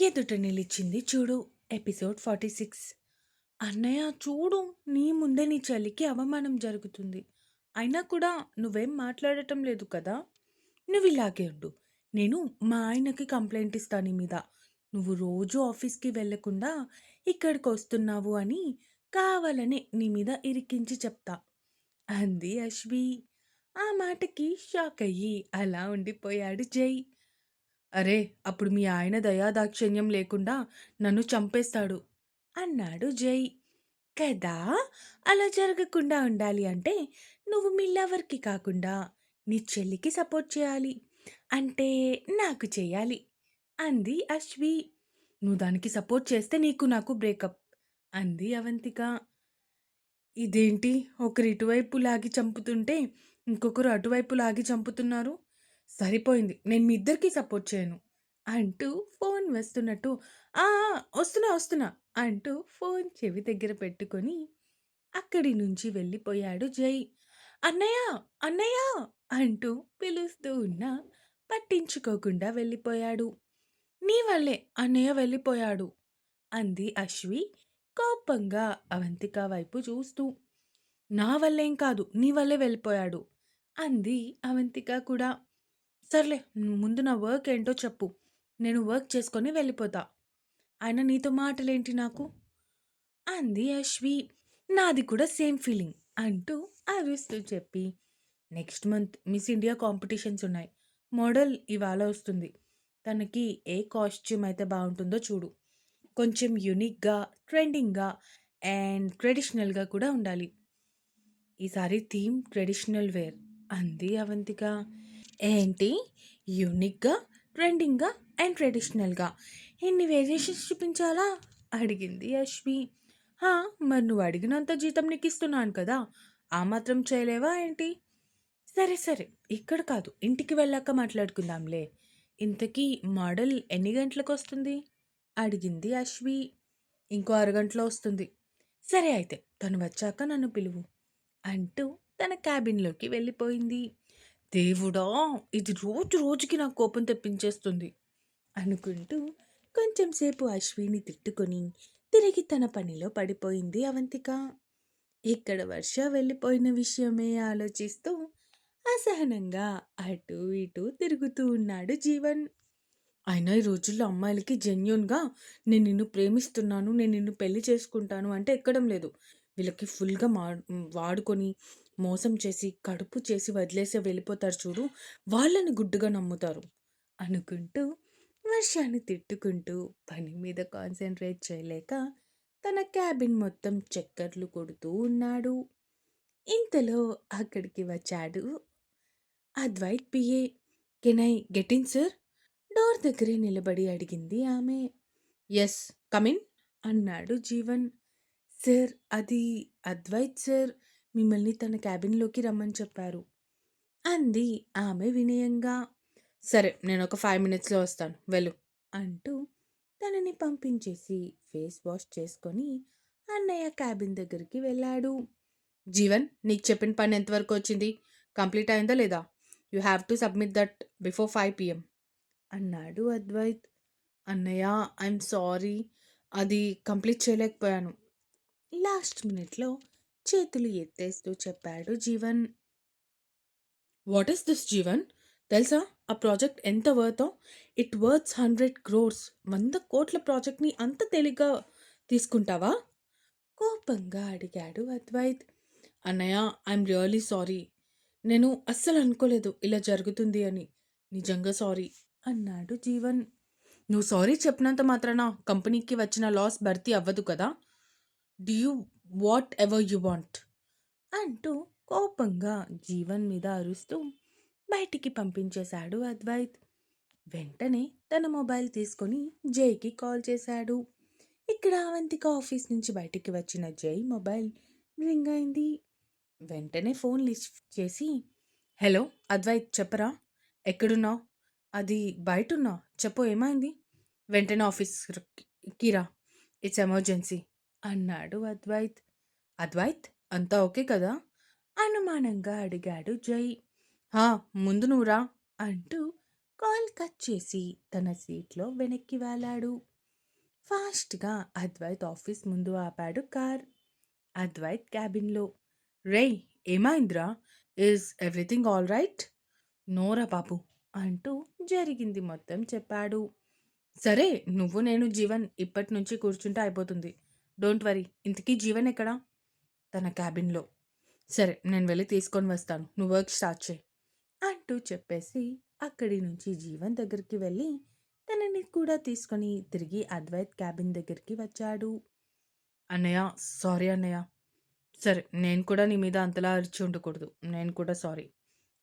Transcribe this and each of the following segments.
ఎదుట నిలిచింది చూడు ఎపిసోడ్ ఫార్టీ సిక్స్. అన్నయ్య చూడు నీ ముందే నీ చెల్లికి అవమానం జరుగుతుంది. అయినా కూడా నువ్వేం మాట్లాడటం లేదు కదా? నువ్వు ఇలాగే ఉండు. నేను మా ఆయనకి కంప్లైంట్ ఇస్తాను నీ మీద. నువ్వు రోజు ఆఫీస్కి వెళ్ళకుండా ఇక్కడికి వస్తున్నావు అని కావాలని నీ మీద ఇరికించి చెప్తా. అంది అశ్వి. ఆ మాటకి షాక్ అయ్యి అలా ఉండిపోయాడు జై. అరే అప్పుడు మీ ఆయన దయాదాక్షిణ్యం లేకుండా నన్ను చంపేస్తాడు అన్నాడు జై. కదా అలా జరగకుండా ఉండాలి అంటే నువ్వు మీ లవర్కి కాకుండా నీ చెల్లికి సపోర్ట్ చేయాలి. అంటే నాకు చేయాలి అంది అశ్వి. నువ్వు దానికి సపోర్ట్ చేస్తే నీకు నాకు బ్రేకప్ అంది అవంతిక. ఇదేంటి? ఒకరు ఇటువైపు లాగి చంపుతుంటే ఇంకొకరు అటువైపు లాగి చంపుతున్నారు? సరిపోయింది. నేను మీ ఇద్దరికీ సపోర్ట్ చేయను. అంటూ ఫోన్ వస్తున్నట్టు ఆ, వస్తున్నా వస్తున్నా అంటూ ఫోన్ చెవి దగ్గర పెట్టుకొని అక్కడి నుంచి వెళ్ళిపోయాడు జై. అన్నయ్య అన్నయ్య అంటూ పిలుస్తూ ఉన్నా పట్టించుకోకుండా వెళ్ళిపోయాడు. నీ వల్లే అన్నయ్య వెళ్ళిపోయాడు అంది అశ్వి కోపంగా అవంతిక వైపు చూస్తూ. నా వల్లేం కాదు నీ వల్లే వెళ్ళిపోయాడు అంది అవంతిక కూడా. సర్లే ముందు నా వర్క్ ఏంటో చెప్పు. నేను వర్క్ చేసుకొని వెళ్ళిపోతా. ఆయన నీతో మాటలేంటి నాకు? అంది అశ్వి. నాది కూడా సేమ్ ఫీలింగ్ అంటూ అరుస్తూ చెప్పి. Next month miss India competitions ఉన్నాయి. మోడల్ ఇవాళ వస్తుంది. తనకి ఏ కాస్ట్యూమ్ అయితే బాగుంటుందో చూడు. కొంచెం యునిక్గా ట్రెండింగ్గా అండ్ ట్రెడిషనల్గా కూడా ఉండాలి. ఈసారి థీమ్ ట్రెడిషనల్ వేర్ అంది అవంతిక. ఏంటి? యూనిక్గా ట్రెండింగ్గా అండ్ ట్రెడిషనల్గా ఎన్ని వేరియేషన్స్ చూపించాలా? అడిగింది అశ్వి హా మరి నువ్వు అడిగినంత జీతం నీకు ఇస్తున్నాను కదా ఆ మాత్రం చేయలేవా ఏంటి? సరే సరే ఇక్కడ కాదు ఇంటికి వెళ్ళాక మాట్లాడుకుందాంలే. ఇంతకీ మోడల్ ఎన్ని గంటలకు వస్తుంది? అడిగింది అశ్వి ఇంకో అరగంటలో వస్తుంది. సరే అయితే తను వచ్చాక నన్ను పిలువు అంటూ తన క్యాబిన్లోకి వెళ్ళిపోయింది. దేవుడా ఇది రోజు రోజుకి నాకు కోపం తెప్పించేస్తుంది. అనుకుంటూ కొంచెం సేపు అశ్విని తిట్టుకొని తిరిగి తన పనిలో పడిపోయింది అవంతిక. ఇక్కడ వర్ష వెళ్ళిపోయిన విషయమే ఆలోచిస్తూ అసహనంగా అటు ఇటు తిరుగుతూ ఉన్నాడు జీవన్. అయినా ఈ రోజుల్లో అమ్మాయిలకి జెన్యున్గా నేను నిన్ను ప్రేమిస్తున్నాను నేను నిన్ను పెళ్ళి చేసుకుంటాను అంటే ఎక్కడం లేదు. వీళ్ళకి ఫుల్గా మా వాడుకొని మోసం చేసి కడుపు చేసి వదిలేసి వెళ్ళిపోతారు చూడు వాళ్ళని గుడ్డుగా నమ్ముతారు. అనుకుంటూ వర్షాన్ని తిట్టుకుంటూ పని మీద కాన్సన్ట్రేట్ చేయలేక తన క్యాబిన్ మొత్తం చక్కర్లు కొడుతూ ఉన్నాడు. ఇంతలో అక్కడికి వచ్చాడు Advait PA can I get in sir? Door దగ్గరే నిలబడి అడిగింది ఆమె. ఎస్ కమిన్ అన్నాడు జీవన్. సార్ అది అద్వైత్ సార్. మిమ్మల్ని తన క్యాబిన్లోకి రమ్మని చెప్పారు. అంది ఆమె వినయంగా. సరే నేను ఒక ఫైవ్ మినిట్స్లో వస్తాను. వెళ్ళు. అంటూ తనని పంపించేసి ఫేస్ వాష్ చేసుకొని అన్నయ్య క్యాబిన్ దగ్గరికి వెళ్ళాడు. జీవన్ నీకు చెప్పిన పని ఎంతవరకు వచ్చింది? కంప్లీట్ అయిందా లేదా? You have to submit that before five PM. అన్నాడు అద్వైత్. అన్నయ్య ఐఎమ్ సారీ. అది కంప్లీట్ చేయలేకపోయాను. లాస్ట్ మినిట్లో చేతులు ఎత్తేస్తూ చెప్పాడు Jeevan. What is this Jeevan తెలుసా? ఆ ప్రాజెక్ట్ ఎంత వర్తో ఇట్ వర్త్స్ హండ్రెడ్ క్రోర్స్ వంద కోట్ల ప్రాజెక్ట్ని అంత తేలిగ్గా తీసుకుంటావా? కోపంగా అడిగాడు అద్వైత్. అన్నయ్య ఐఎమ్ రియలీ సారీ నేను అస్సలు అనుకోలేదు ఇలా జరుగుతుంది అని. నిజంగా సారీ అన్నాడు జీవన్. నువ్వు సారీ చెప్పినంత మాత్రాన కంపెనీకి వచ్చిన లాస్ భర్తీ అవ్వదు కదా? Do you whatever you want అంటూ కోపంగా జీవన్ మీద అరుస్తూ బయటికి పంపించేశాడు అద్వైత్. వెంటనే తన మొబైల్ తీసుకొని జైకి కాల్ చేశాడు. ఇక్కడ అవంతిక ఆఫీస్ నుంచి బయటికి వచ్చిన జై మొబైల్ రింగ్ అయింది. వెంటనే ఫోన్ లిస్ట్ చేసి హలో అద్వైత్ చెప్పరా? ఎక్కడున్నావు? అది బయటున్నా చెప్పు ఏమైంది? వెంటనే ఆఫీస్ కిరా ఇట్స్ ఎమర్జెన్సీ. అన్నాడు అద్వైత్. అద్వైత్ అంతా ఓకే కదా? అనుమానంగా అడిగాడు జై. హా ముందు నువ్వురా అంటూ కాల్ కట్ చేసి తన సీట్లో వెనక్కి వాలాడు. ఫాస్ట్గా అద్వైత్ ఆఫీస్ ముందు ఆపాడు కార్. అద్వైత్ క్యాబిన్లో రేయ్ ఏమైందిరా? ఈజ్ ఎవ్రీథింగ్ ఆల్ రైట్ నోరా బాబు అంటూ జరిగింది మొత్తం చెప్పాడు. సరే నువ్వు నేను జీవన్ ఇప్పటి నుంచి కూర్చుంటే అయిపోతుంది. డోంట్ వరీ ఇంతకీ జీవన్ ఎక్కడా? తన క్యాబిన్లో. సరే నేను వెళ్ళి తీసుకొని వస్తాను నువ్వు వర్క్ స్టార్ట్ చేయి అంటూ చెప్పేసి అక్కడి నుంచి జీవన్ దగ్గరికి వెళ్ళి తనని కూడా తీసుకొని తిరిగి అద్వైత్ క్యాబిన్ దగ్గరికి వచ్చాడు. అన్నయ్య సారీ అన్నయ్య. సరే నేను కూడా నీ మీద అంతలా అరిచి ఉండకూడదు నేను కూడా సారీ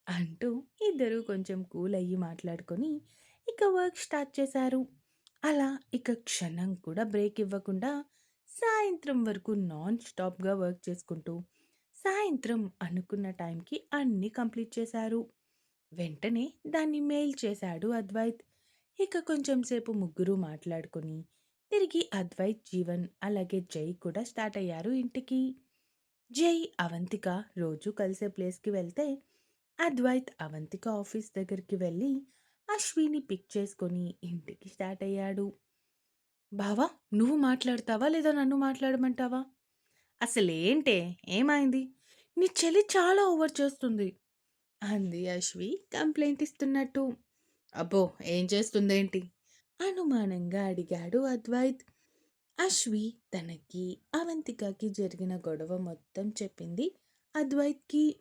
అంటూ ఇద్దరు కొంచెం కూల్ అయ్యి మాట్లాడుకొని ఇక వర్క్ స్టార్ట్ చేశారు. అలా ఇక క్షణం కూడా బ్రేక్ ఇవ్వకుండా సాయంత్రం వరకు నాన్ స్టాప్గా వర్క్ చేసుకుంటూ సాయంత్రం అనుకున్న టైంకి అన్నీ కంప్లీట్ చేశారు. వెంటనే దాన్ని మెయిల్ చేశాడు అద్వైత్. ఇక కొంచెం సేపు ముగ్గురు మాట్లాడుకొని తిరిగి అద్వైత్ జీవన్ అలాగే జై కూడా స్టార్ట్ అయ్యారు ఇంటికి. జై అవంతిక రోజు కలిసే ప్లేస్కి వెళ్తే అద్వైత్ అవంతిక ఆఫీస్ దగ్గరికి వెళ్ళి అశ్విని పిక్ చేసుకొని ఇంటికి స్టార్ట్ అయ్యాడు. బావా నువ్వు మాట్లాడతావా లేదా నన్ను మాట్లాడమంటావా? అసలేంటే? ఏమైంది? నీ చెల్లి చాలా ఓవర్ చేస్తుంది. అంది అశ్వి కంప్లైంట్ ఇస్తున్నట్టు. అబ్బో ఏం చేస్తుందేంటి? అనుమానంగా అడిగాడు అద్వైత్. అశ్వి తనకి అవంతికకి జరిగిన గొడవ మొత్తం చెప్పింది అద్వైత్కి.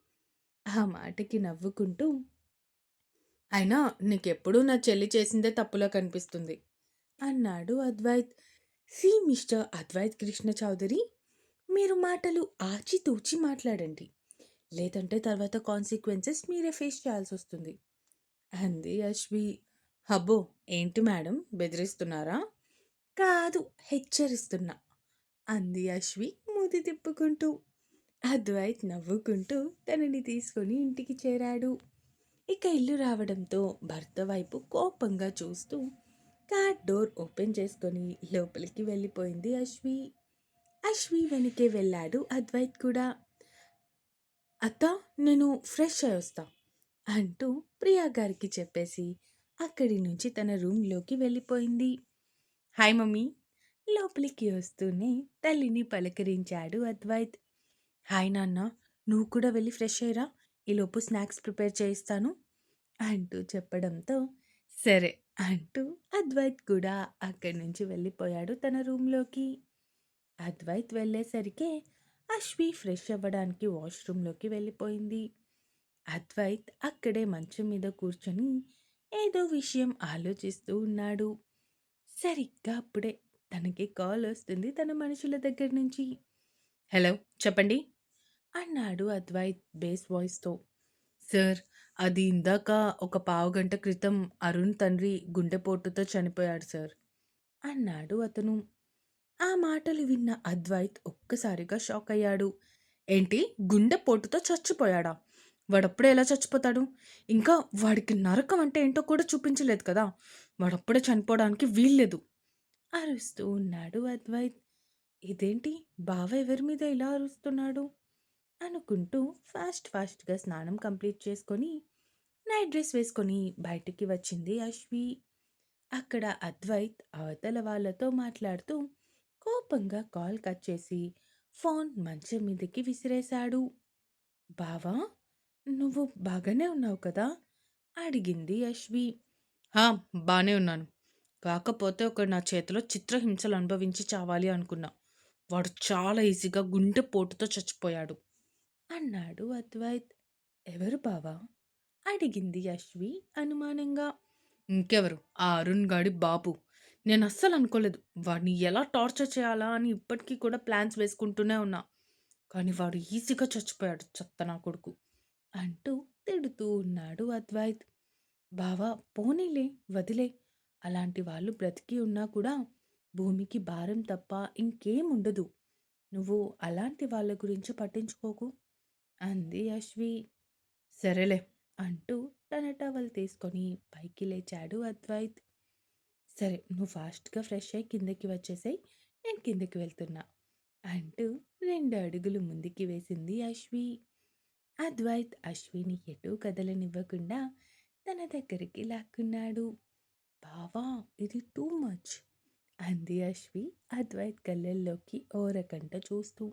ఆ మాటకి నవ్వుకుంటూ అయినా నీకెప్పుడూ నా చెల్లి చేసిందే తప్పులో కనిపిస్తుంది. అన్నాడు అద్వైత్. సి మిస్టర్ అద్వైత్ కృష్ణ చౌదరి మీరు మాటలు ఆచితూచి మాట్లాడండి. లేదంటే తర్వాత కాన్సిక్వెన్సెస్ మీరే ఫేస్ చేయాల్సి వస్తుంది. అంది అశ్వి. అబ్బో ఏంటి మేడం? బెదిరిస్తున్నారా? కాదు హెచ్చరిస్తున్నా అంది అశ్వి మూతి తిప్పుకుంటూ. అద్వైత్ నవ్వుకుంటూ తనని తీసుకొని ఇంటికి చేరాడు. ఇక ఇల్లు రావడంతో భర్త వైపు కోపంగా చూస్తూ కార్ డోర్ ఓపెన్ చేసుకొని లోపలికి వెళ్ళిపోయింది అశ్వి. అశ్వి వెనకే వెళ్ళాడు. అద్వైత్ కూడా అత్త నేను ఫ్రెష్ అయి వస్తా అంటూ ప్రియా గారికి చెప్పేసి అక్కడి నుంచి తన రూమ్లోకి వెళ్ళిపోయింది. Hi mummy. లోపలికి వస్తూనే తల్లిని పలకరించాడు అద్వైత్. హాయ్ నాన్న నువ్వు కూడా వెళ్ళి ఫ్రెష్ అయ్యరా. ఈలోపు స్నాక్స్ ప్రిపేర్ చేయిస్తాను అంటూ చెప్పడంతో సరే. అంటూ అద్వైత్ కూడా అక్కడి నుంచి వెళ్ళిపోయాడు తన రూమ్లోకి. అద్వైత్ వెళ్ళేసరికి అశ్వి ఫ్రెష్ అవ్వడానికి వాష్రూమ్లోకి వెళ్ళిపోయింది. అద్వైత్ అక్కడే మంచం మీద కూర్చొని ఏదో విషయం ఆలోచిస్తూ ఉన్నాడు. సరిగ్గా అప్పుడే తనకి కాల్ వస్తుంది తన మనుషుల దగ్గర నుంచి. హలో చెప్పండి అన్నాడు అద్వైత్ బేస్ వాయిస్తో. సార్ అది ఇందాక ఒక పావుగంట క్రితం అరుణ్ తండ్రి గుండెపోటుతో చనిపోయాడు సార్. అన్నాడు అతను. ఆ మాటలు విన్న అద్వైత్ ఒక్కసారిగా షాక్ అయ్యాడు. ఏంటి? గుండెపోటుతో చచ్చిపోయాడా? వాడప్పుడే ఎలా చచ్చిపోతాడు? ఇంకా వాడికి నరకం అంటే ఏంటో కూడా చూపించలేదు కదా? వాడప్పుడే చనిపోవడానికి వీల్లేదు. అరుస్తూ ఉన్నాడు అద్వైత్. ఇదేంటి? బావ ఎవరి మీద ఇలా అరుస్తున్నాడు? అనుకుంటూ ఫాస్ట్ ఫాస్ట్గా స్నానం కంప్లీట్ చేసుకొని నైట్ డ్రెస్ వేసుకొని బయటికి వచ్చింది అశ్వి. అక్కడ అద్వైత్ అవతల వాళ్ళతో మాట్లాడుతూ కోపంగా కాల్ కట్ చేసి ఫోన్ మంచం మీదకి విసిరేశాడు. బావా నువ్వు బాగానే ఉన్నావు కదా? అడిగింది అశ్వి. హా బాగానే ఉన్నాను. కాకపోతే ఒక నా చేతిలో చిత్రహింసలు అనుభవించి చావాలి అనుకున్నా. వాడు చాలా ఈజీగా గుండె పోటుతో చచ్చిపోయాడు. అన్నాడు అద్వైత్. ఎవరు బావా? అడిగింది అశ్వి అనుమానంగా. ఇంకెవరు? ఆ అరుణ్ గాడి బాబు. నేను అస్సలు అనుకోలేదు. వాడిని ఎలా టార్చర్ చేయాలా అని ఇప్పటికీ కూడా ప్లాన్స్ వేసుకుంటూనే ఉన్నా. కానీ వాడు ఈజీగా చచ్చిపోయాడు చెత్త నా కొడుకు అంటూ తిడుతూ ఉన్నాడు అద్వైత్. బావా పోనీలే వదిలే. అలాంటి వాళ్ళు బ్రతికి ఉన్నా కూడా భూమికి భారం తప్ప ఇంకేం ఉండదు. నువ్వు అలాంటి వాళ్ళ గురించి పట్టించుకోకు అంది అశ్వి సరేలే అంటూ తన టవల్ తీసుకొని పైకి లేచాడు అద్వైత్ సరే నువ్వు ఫాస్ట్గా ఫ్రెష్ అయ్యి కిందకి వచ్చేసాయి నేను కిందకి వెళ్తున్నా అంటూ రెండు అడుగులు ముందుకి వేసింది అశ్వి అద్వైత్ అశ్విని ఎటూ కదలనివ్వకుండా తన దగ్గరికి లాక్కున్నాడు. బావా ఇది టూ మచ్ అంది అశ్వి అద్వైత్ కళ్ళల్లోకి ఓరకంట చూస్తూ.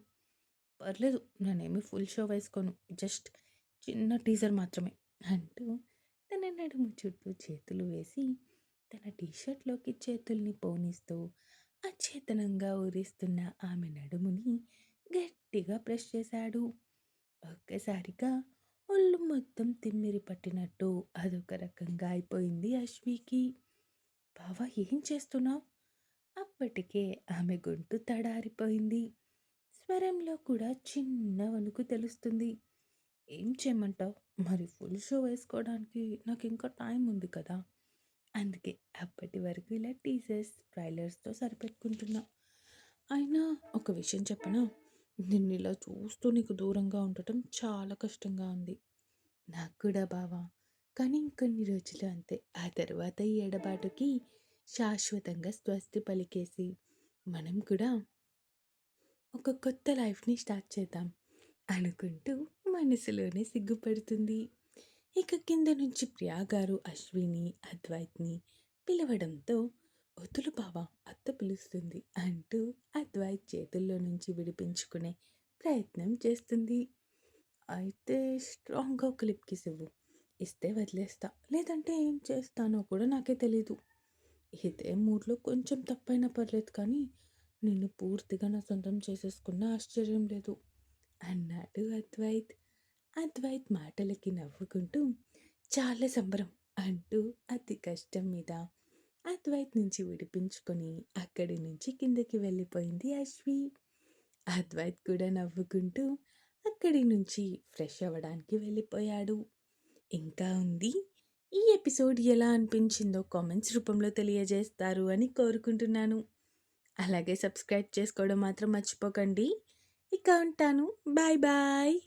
పర్లేదు నేనేమి ఫుల్ షో వేసుకోను. జస్ట్ చిన్న టీజర్ మాత్రమే అంటూ తన నడుము చుట్టూ చేతులు వేసి తన టీషర్ట్లోకి చేతుల్ని పోనిస్తూ అచేతనంగా ఊరిస్తున్న ఆమె నడుముని గట్టిగా ప్రెస్ చేశాడు. ఒక్కసారిగా ఒళ్ళు మొత్తం తిమ్మిరి పట్టినట్టు అదొక రకంగా అయిపోయింది అశ్వికి. బావా ఏం చేస్తున్నావు? అప్పటికే ఆమె గొంతు తడారిపోయింది. స్వరంలో కూడా చిన్న వణుకు తెలుస్తుంది. ఏం చేయమంటావు? మరి ఫుల్ షో వేసుకోవడానికి నాకు ఇంకా టైం ఉంది కదా! అందుకే అప్పటి వరకు ఇలా టీజర్స్, ట్రైలర్స్‌తో సరిపెట్టుకుంటున్నా. అయినా ఒక విషయం చెప్పనా? ఇలా చూస్తూ నీకు దూరంగా ఉండటం చాలా కష్టంగా ఉంది. నాకు కూడా బావా. కానీ ఇంకొన్ని రోజులు అంతే. ఆ తర్వాత ఈ ఎడబాటుకి శాశ్వతంగా స్వస్తి పలికేసి మనం కూడా ఒక కొత్త లైఫ్‌ని స్టార్ట్ చేద్దాం అనుకుంటూ మనసులోనే సిగ్గుపడుతుంది. ఇక కింద నుంచి ప్రియా గారు అశ్విని, అద్వైత్‌ని పిలవడంతో వదులు బావా అత్త పిలుస్తుంది అంటూ అద్వైత్ చేతుల్లో నుంచి విడిపించుకునే ప్రయత్నం చేస్తుంది. అయితే స్ట్రాంగ్‌గా ఒక ఇవ్వు. ఇస్తే వదిలేస్తా. లేదంటే ఏం చేస్తానో కూడా నాకే తెలీదు. ఇదే మూడ్‌లో కొంచెం తప్పైనా పర్లేదు కానీ నిన్ను పూర్తిగా నా సొంతం చేసేసుకున్న ఆశ్చర్యం లేదు అన్నాడు అద్వైత్. అద్వైత్ మాటలకి నవ్వుకుంటూ చాలా సంబరం అంటూ అతి కష్టం మీద అద్వైత్ నుంచి విడిపించుకొని అక్కడి నుంచి కిందకి వెళ్ళిపోయింది అశ్వి. అద్వైత్ కూడా నవ్వుకుంటూ అక్కడి నుంచి ఫ్రెష్ అవ్వడానికి వెళ్ళిపోయాడు. ఇంకా ఉంది. ఈ ఎపిసోడ్ ఎలా అనిపించిందో కామెంట్స్ రూపంలో తెలియజేస్తారు అని కోరుకుంటున్నాను. అలాగే సబ్స్క్రైబ్ చేసుకోవడం మాత్రం మర్చిపోకండి. ఇక ఉంటాను. Bye bye.